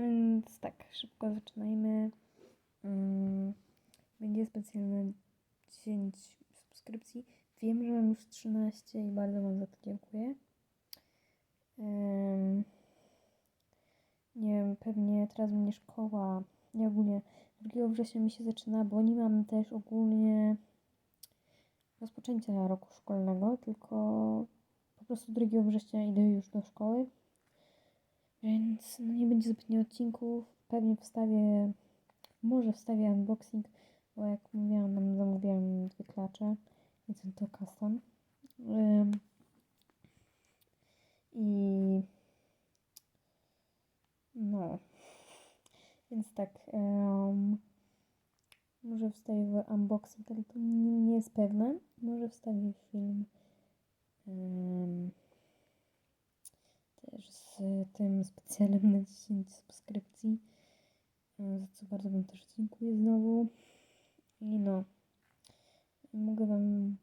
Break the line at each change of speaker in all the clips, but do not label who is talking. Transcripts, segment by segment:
Więc tak, szybko zaczynajmy. Mm, Będzie specjalne 10 subskrypcji. Wiem, że mam już 13 i bardzo Wam za to dziękuję. Nie wiem, pewnie teraz będzie szkoła. Nie ogólnie 2 września mi się zaczyna, bo nie mam też ogólnie rozpoczęcia roku szkolnego, tylko po prostu 2 września idę już do szkoły. Więc no nie będzie zbytnio odcinków. Pewnie wstawię, może wstawię unboxing, bo jak mówiłam, tam zamówiłam dwie klacze, więc to custom. Ym, I no, więc tak, em, może wstawię unboxing, ale to nie jest pewne. Może wstawię film. Tym specjalem na 10 subskrypcji, e, za co bardzo Wam też dziękuję znowu. I no, mogę Wam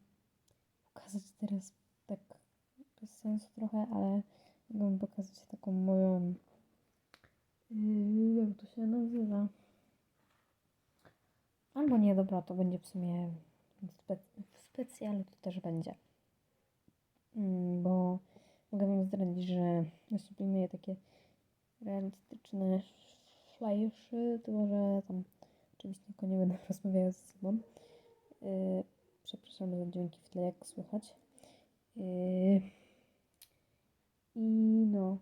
pokazać teraz tak bez sensu trochę, ale mogę Wam pokazać taką moją, yy, jak to się nazywa? Albo nie, dobra, to będzie w sumie w spe, w specjalu to też będzie. Mm, bo mogę Wam zdradzić, że planuję takie realistyczne flyersy, to że tam oczywiście tylko nie będę rozmawiała ze sobą. Yy, przepraszam za dźwięki w tle, jak słychać. Yy, I no,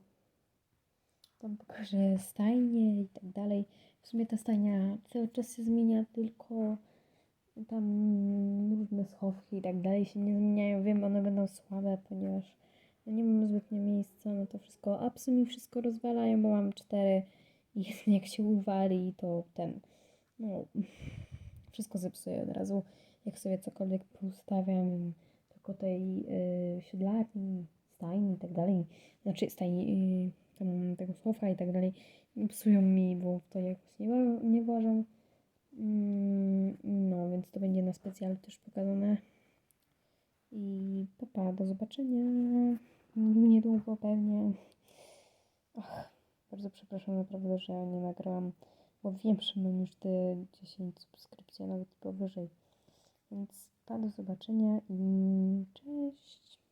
tam pokażę stajnie i tak dalej. W sumie ta stajnia cały czas się zmienia, tylko tam różne schowki i tak dalej się nie zmieniają. Wiem, one będą słabe, ponieważ no nie mam zbytnio miejsca na to wszystko. A psy mi wszystko rozwalają, bo mam cztery i jak się uwali, to ten, no, wszystko zepsuje od razu. Jak sobie cokolwiek poustawiam, tylko tej y, siodlarni, stajni i tak dalej, znaczy stajni, y, tam tego schowka i tak dalej, psują mi, bo to jakoś nie, nie włażą. Mm, No, więc to będzie na specjalu też pokazane. I papa, do zobaczenia niedługo pewnie. Ach, bardzo przepraszam naprawdę, że nie nagrałam, bo wiem, że mam już te 10 subskrypcji, a nawet powyżej. Więc pa, do zobaczenia i cześć.